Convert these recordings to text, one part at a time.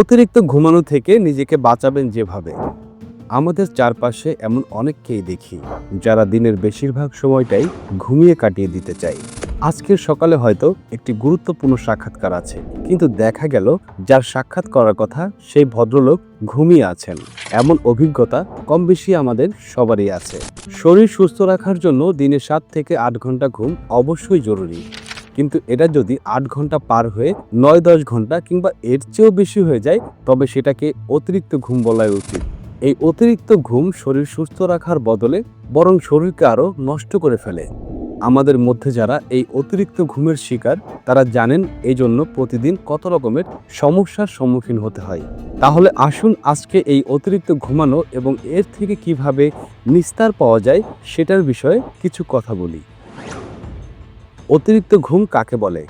অতিরিক্ত ঘুমানো থেকে নিজেকে বাঁচাবেন যেভাবে। আমাদের চারপাশে এমন অনেককেই দেখি, যারা দিনের বেশিরভাগ সময়টাই ঘুমিয়ে কাটিয়ে দিতে চায়। আজকের সকালে হয়তো একটি গুরুত্বপূর্ণ সাক্ষাৎকার আছে, কিন্তু দেখা গেল যার সাক্ষাৎ করার কথা সেই ভদ্রলোক ঘুমিয়ে আছেন। এমন অভিজ্ঞতা কম বেশি আমাদের সবারই আছে। শরীর সুস্থ রাখার জন্য দিনে সাত থেকে আট ঘণ্টা ঘুম অবশ্যই জরুরি। কিন্তু এটা যদি আট ঘণ্টা পার হয়ে নয় দশ ঘণ্টা কিংবা এর চেয়েও বেশি হয়ে যায়, তবে সেটাকে অতিরিক্ত ঘুম বলাই উচিত। এই অতিরিক্ত ঘুম শরীর সুস্থ রাখার বদলে বরং শরীরকে আরও নষ্ট করে ফেলে। আমাদের মধ্যে যারা এই অতিরিক্ত ঘুমের শিকার, তারা জানেন এই জন্য প্রতিদিন কত রকমের সমস্যার সম্মুখীন হতে হয়। তাহলে আসুন আজকে এই অতিরিক্ত ঘুমানো এবং এর থেকে কীভাবে নিস্তার পাওয়া যায়, সেটার বিষয়ে কিছু কথা বলি। অতিরিক্ত ঘুম কাকে বলে?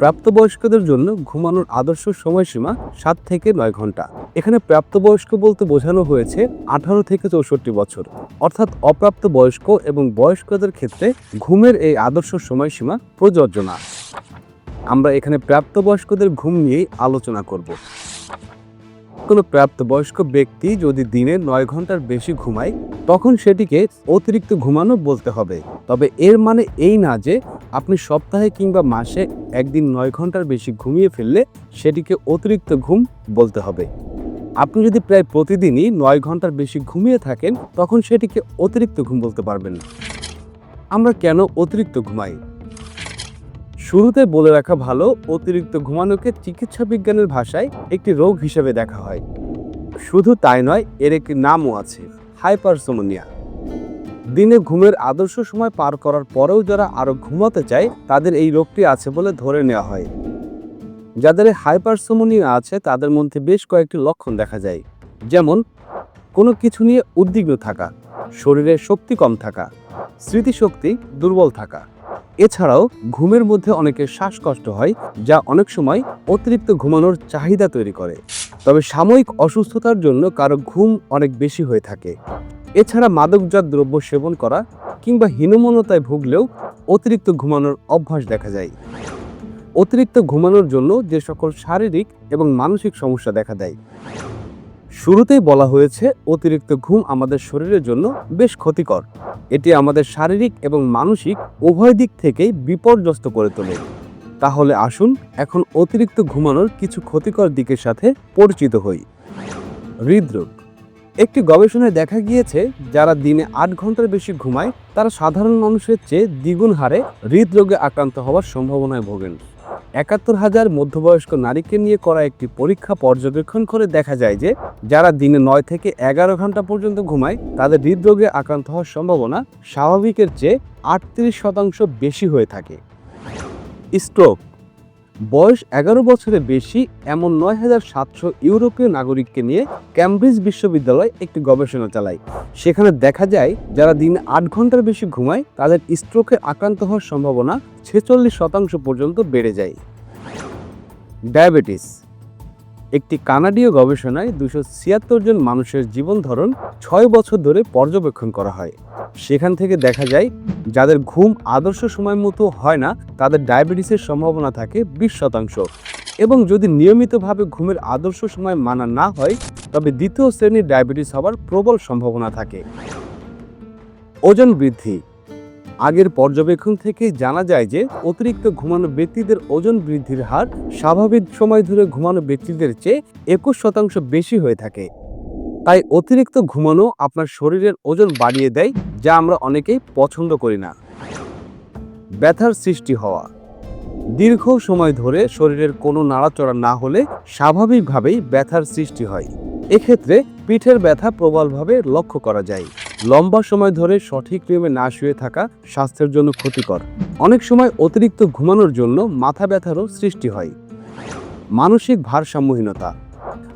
প্রাপ্তবয়স্কদের জন্য ঘুমানোর আদর্শ সময়সীমা সাত থেকে নয় ঘণ্টা। এখানে প্রাপ্তবয়স্ক বলতে বোঝানো হয়েছে আঠারো থেকে চৌষট্টি বছর। অর্থাৎ অপ্রাপ্ত বয়স্ক এবং বয়স্কদের ক্ষেত্রে ঘুমের এই আদর্শ সময়সীমা প্রযোজ্য না। আমরা এখানে প্রাপ্তবয়স্কদের ঘুম নিয়েই আলোচনা করব। কোনো প্রাপ্তবয়স্ক ব্যক্তি যদি দিনে নয় ঘণ্টার বেশি ঘুমায়, তখন সেটিকে অতিরিক্ত ঘুমানো বলতে হবে। তবে এর মানে এই না যে আপনি সপ্তাহে কিংবা মাসে একদিন নয় ঘণ্টার বেশি ঘুমিয়ে ফেললে সেটিকে অতিরিক্ত ঘুম বলতে হবে। আপনি যদি প্রায় প্রতিদিনই নয় ঘণ্টার বেশি ঘুমিয়ে থাকেন, তখন সেটিকে অতিরিক্ত ঘুম বলতে পারবেন। আমরা কেন অতিরিক্ত ঘুমাই? শুরুতে বলে রাখা ভালো, অতিরিক্ত ঘুমানোকে চিকিৎসা বিজ্ঞানের ভাষায় একটি রোগ হিসেবে দেখা হয়। শুধু তাই নয়, এর একটি নামও আছে, হাইপারসোমোনিয়া। দিনে ঘুমের আদর্শ সময় পার করার পরেও যারা আরও ঘুমাতে চায়, তাদের এই রোগটি আছে বলে ধরে নেওয়া হয়। যাদের হাইপারসোমোনিয়া আছে, তাদের মধ্যে বেশ কয়েকটি লক্ষণ দেখা যায়। যেমন, কোনো কিছু নিয়ে উদ্বিগ্ন থাকা, শরীরে শক্তি কম থাকা, স্মৃতিশক্তি দুর্বল থাকা। এছাড়াও ঘুমের মধ্যে অনেকের শ্বাসকষ্ট হয়, যা অনেক সময় অতিরিক্ত ঘুমানোর চাহিদা তৈরি করে। তবে সাময়িক অসুস্থতার জন্য কারও ঘুম অনেক বেশি হয়ে থাকে। এছাড়া মাদকজাত দ্রব্য সেবন করা কিংবা হীনমনতায় ভুগলেও অতিরিক্ত ঘুমানোর অভ্যাস দেখা যায়। অতিরিক্ত ঘুমানোর জন্য যে সকল শারীরিক এবং মানসিক সমস্যা দেখা দেয়। শুরুতেই বলা হয়েছে অতিরিক্ত ঘুম আমাদের শরীরের জন্য বেশ ক্ষতিকর। এটি আমাদের শারীরিক এবং মানসিক উভয় দিক থেকেই বিপর্যস্ত করে তোলে। তাহলে আসুন এখন অতিরিক্ত ঘুমানোর কিছু ক্ষতিকর দিকের সাথে পরিচিত হই। হৃদরোগ। একটি গবেষণায় দেখা গিয়েছে, যারা দিনে আট ঘণ্টার বেশি ঘুমায়, তারা সাধারণ মানুষের চেয়ে দ্বিগুণ হারে হৃদরোগে আক্রান্ত হওয়ার সম্ভাবনায় ভোগেন। একাত্তর হাজার মধ্যবয়স্ক নারীকে নিয়ে করা একটি পরীক্ষা পর্যবেক্ষণ করে দেখা যায় যে, যারা দিনে নয় থেকে এগারো ঘণ্টা পর্যন্ত ঘুমায়, তাদের হৃদরোগে আক্রান্ত হওয়ার সম্ভাবনা স্বাভাবিকের চেয়ে আটত্রিশ শতাংশ বেশি হয়ে থাকে। স্ট্রোক বয়স এগারো বছরের বেশি এমন নয় হাজার সাতশো ইউরোপীয় নাগরিককে নিয়ে ক্যামব্রিজ বিশ্ববিদ্যালয় একটি গবেষণা চালায়। সেখানে দেখা যায়, যারা দিন আট ঘণ্টার বেশি ঘুমায়, তাদের স্ট্রোকে আক্রান্ত হওয়ার সম্ভাবনা ছেচল্লিশ শতাংশ পর্যন্ত বেড়ে যায়। ডায়াবেটিস একটি কানাডীয় গবেষণায় দুশো ছিয়াত্তর জন মানুষের জীবন ধরন ছয় বছর ধরে পর্যবেক্ষণ করা হয়। সেখান থেকে দেখা যায়, যাদের ঘুম আদর্শ সময় মতো হয় না, তাদের ডায়াবেটিসের সম্ভাবনা থাকে বিশ শতাংশ। এবং যদি নিয়মিতভাবে ঘুমের আদর্শ সময় মানা না হয়, তবে দ্বিতীয় শ্রেণির ডায়াবেটিস হওয়ার প্রবল সম্ভাবনা থাকে। ওজন বৃদ্ধি আগের পর্যবেক্ষণ থেকে জানা যায় যে, অতিরিক্ত ঘুমানো ব্যক্তিদের ওজন বৃদ্ধির হার স্বাভাবিক সময় ধরে ঘুমানো ব্যক্তিদের চেয়ে একুশ শতাংশ বেশি হয়ে থাকে। তাই অতিরিক্ত ঘুমানো আপনার শরীরের ওজন বাড়িয়ে দেয়, যা আমরা অনেকেই পছন্দ করি না। ব্যথার সৃষ্টি হওয়া। দীর্ঘ সময় ধরে শরীরের কোনো নাড়াচড়া না হলে স্বাভাবিকভাবেই ব্যথার সৃষ্টি হয়। এক্ষেত্রে পিঠের ব্যথা প্রবলভাবে লক্ষ্য করা যায়। লম্বা সময় ধরে সঠিক নিয়মে না শুয়ে থাকা স্বাস্থ্যের জন্য ক্ষতিকর। অনেক সময় অতিরিক্ত ঘুমানোর জন্য মাথা ব্যথারও সৃষ্টি হয়। মানসিক ভারসাম্যহীনতা।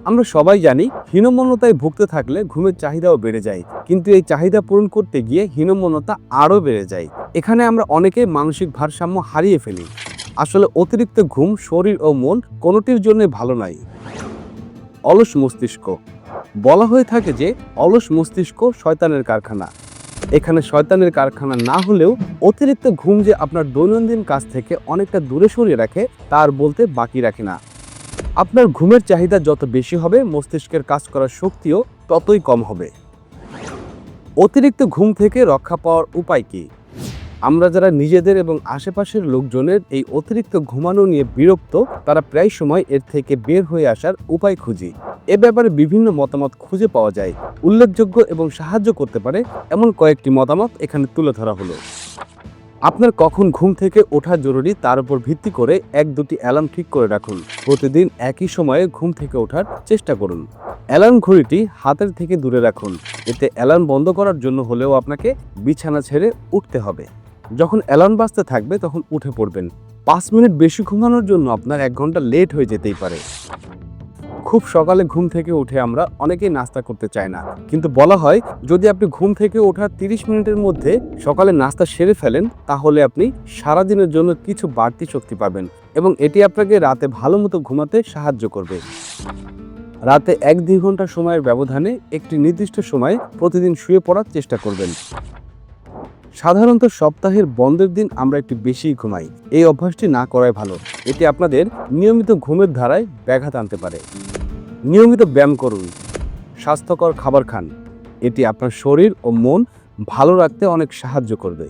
আমরা সবাই জানি হীনমনতায় ভুগতে থাকলে ঘুমের চাহিদাও বেড়ে যায়, কিন্তু এই চাহিদা পূরণ করতে গিয়ে হীনমনতা আরও বেড়ে যায়। এখানে আমরা অনেকে মানসিক ভারসাম্য হারিয়ে ফেলি। আসলে অতিরিক্ত ঘুম শরীর ও মন কোনোটির জন্য ভালো নয়। অলস মস্তিষ্ক। বলা হয়ে থাকে যে অলস মস্তিষ্ক শয়তানের কারখানা। এখানে শয়তানের কারখানা না হলেও অতিরিক্ত ঘুম যে আপনার দৈনন্দিন কাজ থেকে অনেকটা দূরে সরিয়ে রাখে, তার বলতে বাকি রাখে না। আপনার ঘুমের চাহিদা যত বেশি হবে, মস্তিষ্কের কাজ করার শক্তিও ততই কম হবে। অতিরিক্ত ঘুম থেকে রক্ষা পাওয়ার উপায় কি? আমরা যারা নিজেদের এবং আশেপাশের লোকজনের এই অতিরিক্ত ঘুমানো নিয়ে বিরক্ত, তারা প্রায় সময় এর থেকে বের হয়ে আসার উপায় খুঁজি। এ ব্যাপারে বিভিন্ন মতামত খুঁজে পাওয়া যায়। উল্লেখযোগ্য এবং সাহায্য করতে পারে এমন কয়েকটি মতামত এখানে তুলে ধরা হলো। আপনার কখন ঘুম থেকে ওঠা জরুরি তার উপর ভিত্তি করে এক দুটি অ্যালার্ম ঠিক করে রাখুন। প্রতিদিন একই সময়ে ঘুম থেকে ওঠার চেষ্টা করুন। অ্যালার্ম ঘড়িটি হাতের থেকে দূরে রাখুন। এতে অ্যালার্ম বন্ধ করার জন্য হলেও আপনাকে বিছানা ছেড়ে উঠতে হবে। যখন অ্যালার্ম বাজতে থাকবে, তখন উঠে পড়বেন। পাঁচ মিনিট বেশি ঘুমানোর জন্য আপনার এক ঘণ্টা লেট হয়ে যেতেই পারে। খুব সকালে ঘুম থেকে উঠে আমরা অনেকেই নাস্তা করতে চাই না। কিন্তু বলা হয়, যদি আপনি ঘুম থেকে ওঠার তিরিশ মিনিটের মধ্যে সকালে নাস্তা সেরে ফেলেন, তাহলে আপনি সারাদিনের জন্য কিছু বাড়তি শক্তি পাবেন এবং এটি আপনাকে রাতে ভালো মতো ঘুমাতে সাহায্য করবে। রাতে এক দুই ঘণ্টা সময়ের ব্যবধানে একটি নির্দিষ্ট সময়ে প্রতিদিন শুয়ে পড়ার চেষ্টা করবেন। সাধারণত সপ্তাহের বন্ধের দিন আমরা একটু বেশি ঘুমাই। এই অভ্যাসটি না করাই ভালো। এটি আপনাদের নিয়মিত ঘুমের ধারায় ব্যাঘাত আনতে পারে। নিয়মিত ব্যায়াম করুন। স্বাস্থ্যকর খাবার খান। এটি আপনার শরীর ও মন ভালো রাখতে অনেক সাহায্য করবে।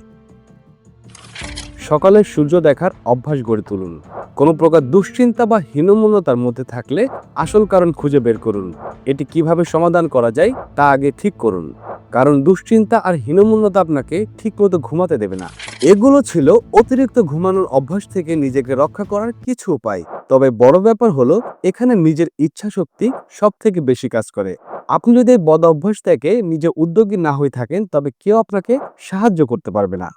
সকালে সূর্য দেখার অভ্যাস গড়ে তুলুন। কোনো প্রকার দুশ্চিন্তা বা হীনমন্যতার মধ্যে থাকলে আসল কারণ খুঁজে বের করুন। এটি কীভাবে সমাধান করা যায় তা আগে ঠিক করুন। কারণ দুশ্চিন্তা আর হীনমন্যতা আপনাকে ঠিকমতো ঘুমাতে দেবে না। এগুলো ছিল অতিরিক্ত ঘুমানোর অভ্যাস থেকে নিজেকে রক্ষা করার কিছু উপায়। তবে বড় ব্যাপার হলো, এখানে নিজের ইচ্ছা শক্তি সব থেকে বেশি কাজ করে। আপনি যদি বদ অভ্যাস থেকে নিজে উদ্যোগী না হয়ে থাকেন, তবে কেউ আপনাকে সাহায্য করতে পারবে না।